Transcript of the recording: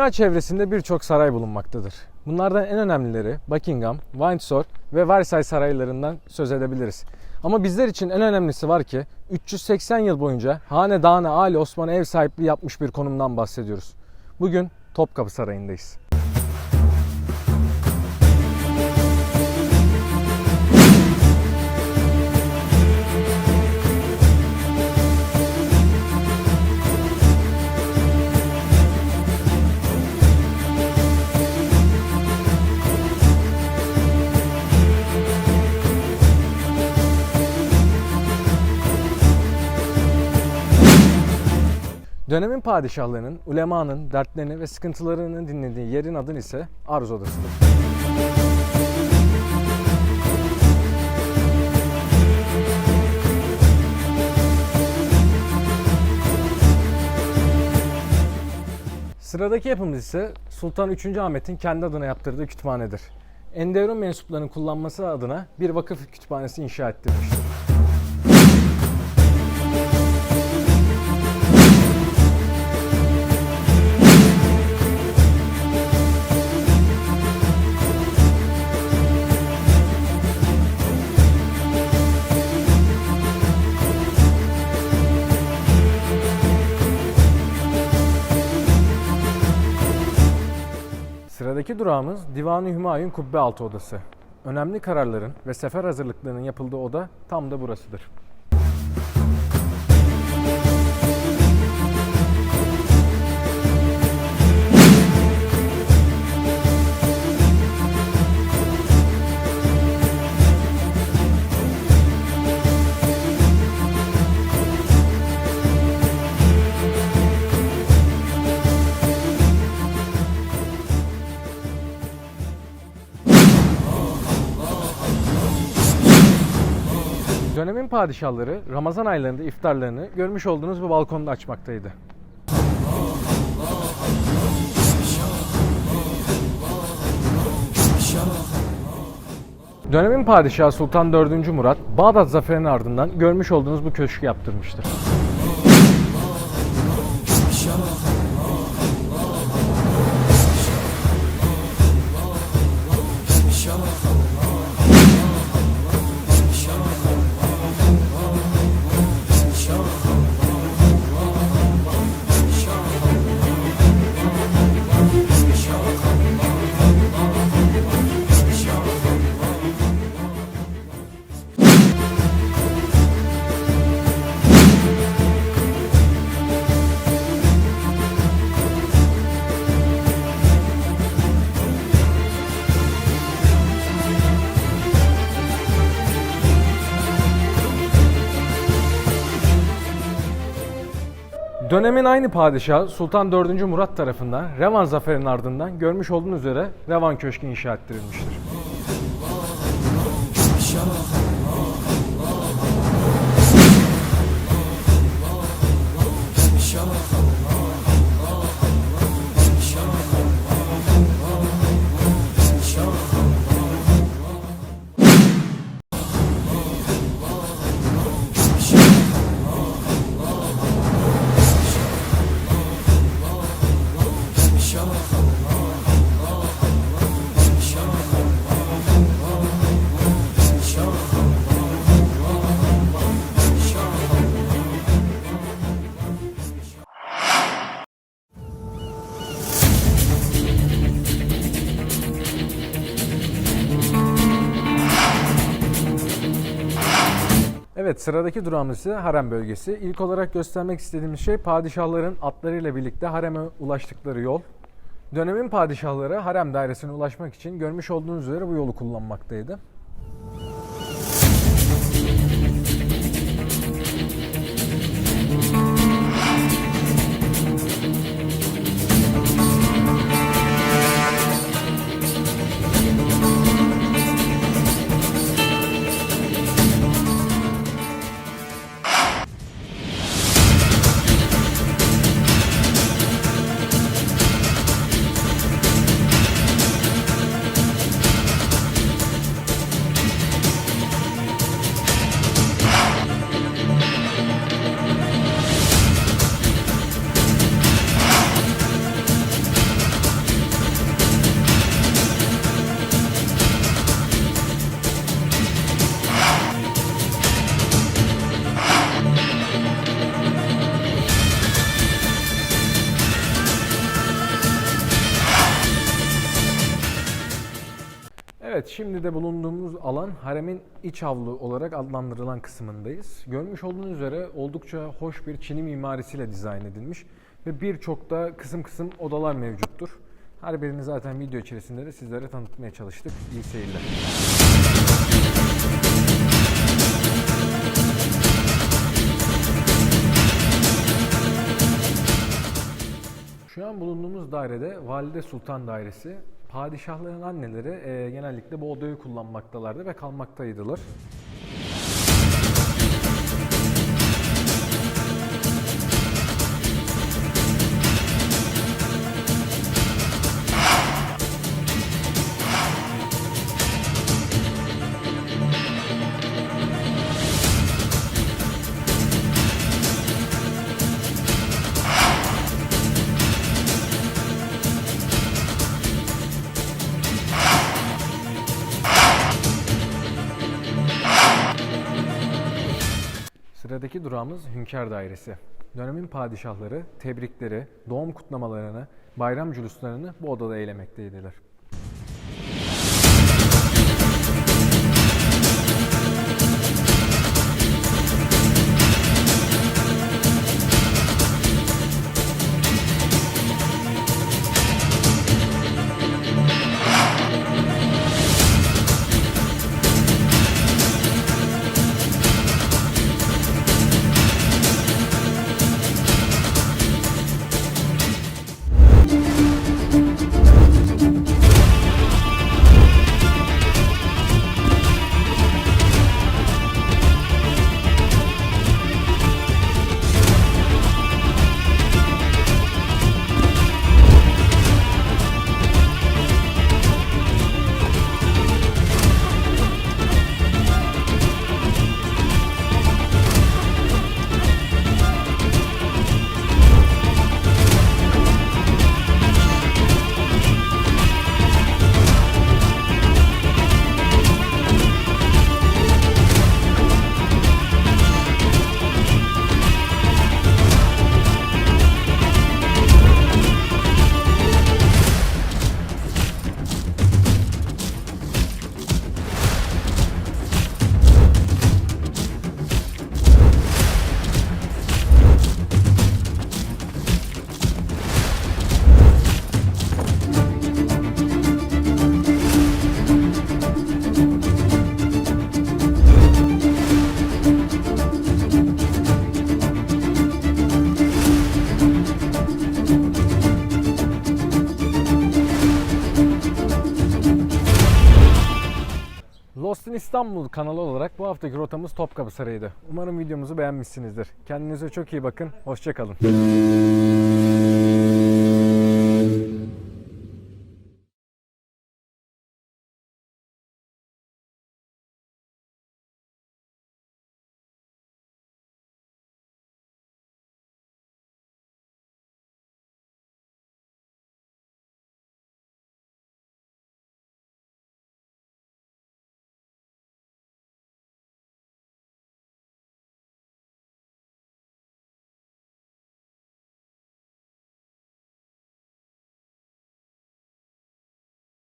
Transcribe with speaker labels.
Speaker 1: Dünya çevresinde birçok saray bulunmaktadır. Bunlardan en önemlileri Buckingham, Windsor ve Versailles saraylarından söz edebiliriz. Ama bizler için en önemlisi var ki 380 yıl boyunca hanedanı Ali Osman'a ev sahipliği yapmış bir konumdan bahsediyoruz. Bugün Topkapı Sarayı'ndayız. Dönemin padişahlarının, ulemanın dertlerini ve sıkıntılarını dinlediği yerin adı ise Arz Odası'dır. Sıradaki yapımız ise Sultan 3. Ahmet'in kendi adına yaptırdığı kütüphanedir. Enderun mensuplarının kullanması adına bir vakıf kütüphanesi inşa ettirmiştir. Sıradaki durağımız Divan-ı Hümayun Kubbe Altı Odası. Önemli kararların ve sefer hazırlıklarının yapıldığı oda tam da burasıdır. Dönemin padişahları Ramazan aylarında iftarlarını görmüş olduğunuz bu balkonda açmaktaydı. Dönemin padişahı Sultan 4. Murat, Bağdat zaferinin ardından görmüş olduğunuz bu köşkü yaptırmıştır. Dönemin aynı padişahı Sultan 4. Murat tarafından Revan zaferinin ardından görmüş olduğunuz üzere Revan Köşkü inşa ettirilmiştir. Evet sıradaki durağımız ise harem bölgesi. İlk olarak göstermek istediğimiz şey padişahların atlarıyla birlikte hareme ulaştıkları yol. Dönemin padişahları harem dairesine ulaşmak için görmüş olduğunuz üzere bu yolu kullanmaktaydı. Evet, şimdi de bulunduğumuz alan haremin iç avlu olarak adlandırılan kısmındayız. Görmüş olduğunuz üzere oldukça hoş bir Çin'i mimarisiyle dizayn edilmiş ve birçok da kısım kısım odalar mevcuttur. Her birini zaten video içerisinde de sizlere tanıtmaya çalıştık. İyi seyirler. Şu an bulunduğumuz dairede Valide Sultan Dairesi. Padişahların anneleri e, genellikle bu odayı kullanmaktalardı ve kalmaktaydılar. Sıradaki durağımız Hünkâr Dairesi. Dönemin padişahları tebrikleri, doğum kutlamalarını, bayram cüluslarını bu odada eylemekteydiler. İstanbul kanalı olarak bu haftaki rotamız Topkapı Sarayı'ydı. Umarım videomuzu beğenmişsinizdir. Kendinize çok iyi bakın. Hoşçakalın.